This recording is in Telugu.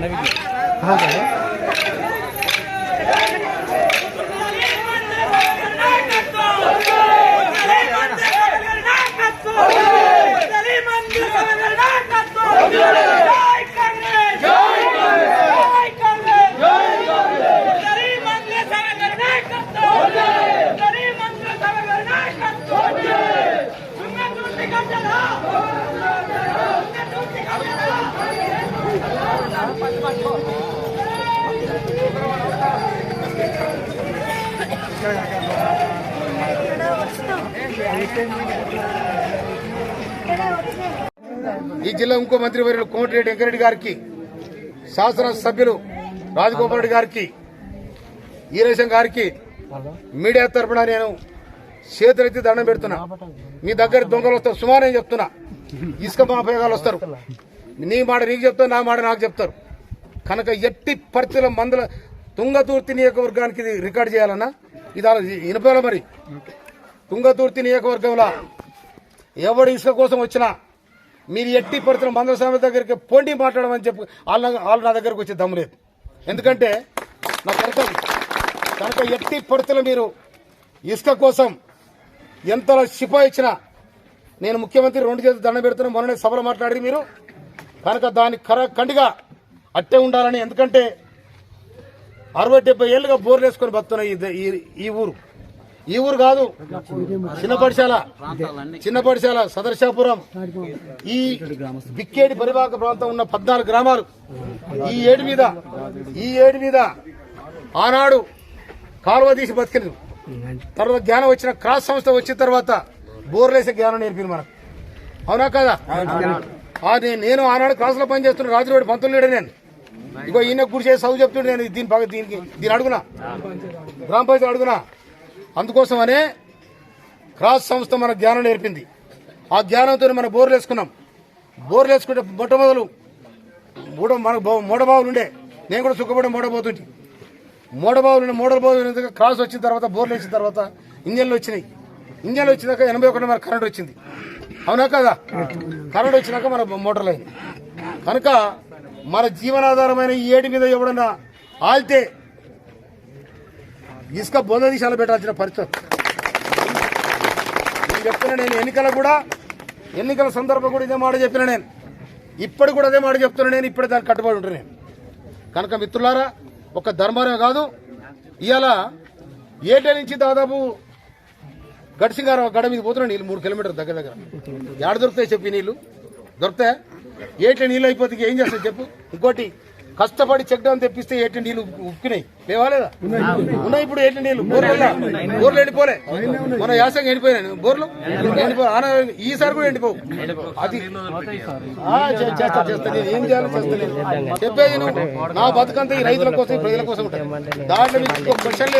হ্যাঁ Come on, come on. ఈ జిల్లా ఇంకో మంత్రి వర్యులు కోమటిరెడ్డి వెంకరెడ్డి గారికి శాసనసభ్యులు రాజగోపాల్ రెడ్డి గారికి ఈరేశం గారికి మీడియా తరపున నేను చేతులెత్తి దండం పెడుతున్నా. మీ దగ్గర దొంగలు వస్తారు సుమారు చెప్తున్నా. ఇసుక మాఫియాగాలు వస్తారు. నీ మాట నీకు చెప్తారు నా మాట నాకు చెప్తారు. కనుక ఎట్టి పరిస్థితుల మందుల తుంగతుర్తి నియోజకవర్గానికి ఇది రికార్డు చేయాలన్నా? ఇది అలా ఇనపాల మరి? తుంగతుర్తి నియోజకవర్గంలో ఎవడు ఇసుక కోసం వచ్చినా మీరు ఎట్టి పరిస్థితుల మందుల స్వామి దగ్గరికి పోండి మాట్లాడమని చెప్పి వాళ్ళ వాళ్ళు నా దగ్గరకు వచ్చే దమ్ము లేదు. ఎందుకంటే నాకు తెలుసు కనుక ఎట్టి పరిస్థితులు మీరు ఇసుక కోసం ఎంతలో సిపా ఇచ్చినా నేను ముఖ్యమంత్రి రెండు చేతులు దండం పెడుతున్నా మొన్ననే సభలో మాట్లాడి మీరు. కనుక దాని కర కండిగా అట్టే ఉండాలని ఎందుకంటే అరవై డెబ్బై ఏళ్ళుగా బోర్లు వేసుకొని బతున్నాయి ఈ ఈ- ఈ ఊరు. ఈ ఊరు కాదు చిన్నపడిశాల చిన్నపడిశాల సదర్శాపురం. ఈ బిక్కేడి పరివాహక ప్రాంతం ఉన్న పద్నాలుగు గ్రామాలు. ఈ ఏడు మీద ఈ ఏడు మీద ఆనాడు కాలువ తీసి బతికింది తర్వాత జ్ఞానం వచ్చిన క్రాస్ సంస్థ వచ్చిన తర్వాత బోర్లేసే జ్ఞానం నేర్పింది మనకు. అవునా కదా? ఆ నేను ఆనాడు క్లాసులో పని చేస్తున్న రాజువాడి పంతులు లేడు నేను. ఇగో ఈయన గుడి చేసి చదువు చెప్తుండే నేను దీని పగ దీనికి దీని అడుగునా. గ్రామ పంచాయతీ అడుగునా. అందుకోసమనే క్రాస్ సంస్థ మన ధ్యానం నేర్పింది. ఆ ధ్యానంతో మనం బోర్లు వేసుకున్నాం. బోర్లు వేసుకుంటే మొట్టమొదలు మూడ మనకు మూడబావులు ఉండే. నేను కూడా సుఖపడే మూడబోతుంటే. మూడబావులు ఉండే మూడబావులు క్రాస్ వచ్చిన తర్వాత బోర్లు వేసిన తర్వాత ఇంజన్లు వచ్చినాయి. ఇంజన్లు వచ్చినాక ఎనభై ఒకటి మనకు కరెంట్ వచ్చింది. అవునా కదా? కరెంట్ వచ్చినాక మన మోటార్లు అయింది కనుక మన జీవనాధారమైన ఈ ఏటి మీద ఎవడన్నా ఆల్తే ఇసుక బొంద దిశాలు పెట్టాల్సిన పరిస్థితి నేను చెప్తున్నా నేను ఎన్నికల కూడా ఎన్నికల సందర్భం కూడా ఇదే మాట చెప్పిన నేను. ఇప్పుడు కూడా అదే మాట చెప్తున్నా నేను ఇప్పుడే దానికి కట్టుబడి ఉంటాను నేను. కనుక మిత్రులారా ఒక ధర్మమే కాదు. ఇవాళ ఏటే నుంచి దాదాపు గడిసింగారం గడ మీద పోతున్నాయి నీళ్ళు మూడు కిలోమీటర్ దగ్గర దగ్గర. ఎక్కడ దొరుకుతాయి చెప్పి నీళ్ళు? దొరుకుతాయి? ఏట్ల నీళ్ళు అయిపోతే ఏం చేస్తావు చెప్పు? ఇంకోటి కష్టపడి చెక్ డౌన్ తెప్పిస్తే ఏటి నీళ్ళు ఉక్కినాయి? లేవాలేదా ఉన్నాయి ఇప్పుడు ఏటి నీళ్ళు? బోర్లు బోర్లు ఎండిపోలే. మన యాసంగా ఎండిపోయినాయి. బోర్లు? ఎండిపో ఈసారి కూడా ఎండిపోవు. అది చేస్తా చేస్తా. నేను ఏం చేయాలో చేస్తా చెప్పేది నా బతుకంతా ఈ రైతుల కోసం ప్రజల కోసం ఉంటాయి. దాంట్లో క్వశ్చన్